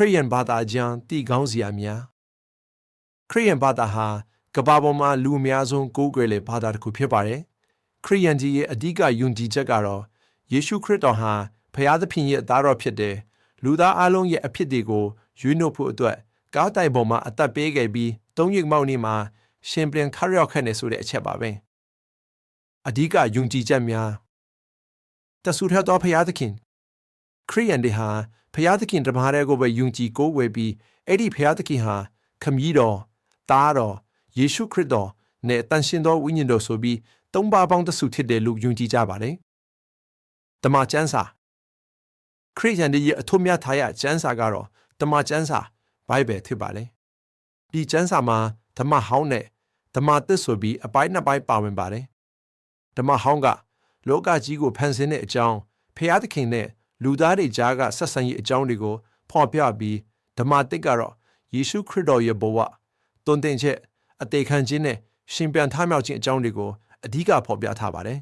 ခရိယန်ဘာသာကျမ်းတည်ကောင်းစရာများခရိယန်ဘာသာဟာကမ္ဘာပေါ်မှာလူအများဆုံးကိုးကွယ်လေဘာသာတစ်ခုဖြစ်ပါတယ်ခရိယန်ကြီးရဲ့အဓိကယုံကြည်ချက်ကတော့ယေရှုခရစ်တော်ဟာဖျားသခင်ရဲ့အသားတော်ဖြစ်တယ်လူသားအလုံးရဲ့အဖြစ်တွေကိုရွေးနှုတ်ဖို့အတွက်ကားတိုင်ပေါ်မှာအသက်ပေးခဲ့ပြီးသုံးရက်မောက်နေ့မှာရှင်ပြန်ခရရောက်ခဲ့နေဆိုတဲ့အချက်ပါပဲအဓိကယုံကြည်ချက်များတဆူထတော်ဖျားသခင် ခရိယန်တွေဟာဖျားသခင်တမန်တော်ကိုပဲယုံကြည်ကိုးဝယ်ပြီးအဲ့ဒီဖျားသခင်ဟာခမည်းတော်သားတော်ယေရှုခရစ်တော်နဲ့တန်ရှင်သောဝိညာဉ်တော်ဆိုပြီးသုံးပါးပေါင်းတဆူဖြစ်တယ်လို့ယုံကြည်ကြပါတယ်တမန်ကျမ်းစာခရိယန်တွေရဲ့အထွတ်မြတ်ထားရကျမ်းစာကတော့တမန်ကျမ်းစာဘိုင်ဘယ်ဖြစ်ပါလေဒီကျမ်းစာမှာဓမ္မဟောင်းနဲ့ဓမ္မသစ်ဆိုပြီးအပိုင်းနှစ်ပိုင်းပါဝင်ပါတယ်ဓမ္မဟောင်းကလောကကြီးကိုဖန်ဆင်းတဲ့အကြောင်းဖျားသခင်နဲ့ လူသားတွေကြားကဆက်ဆံရေးအကြောင်းတွေကိုဖော်ပြပြီးဓမ္မသစ်ကတော့ယေရှုခရစ်တော်ရဲ့ဘဝတွင်တင်ချက်အသေးခံခြင်းနဲ့ရှင်ပြန်ထမြောက်ခြင်းအကြောင်းတွေကိုအဓိကဖော်ပြထားပါတယ်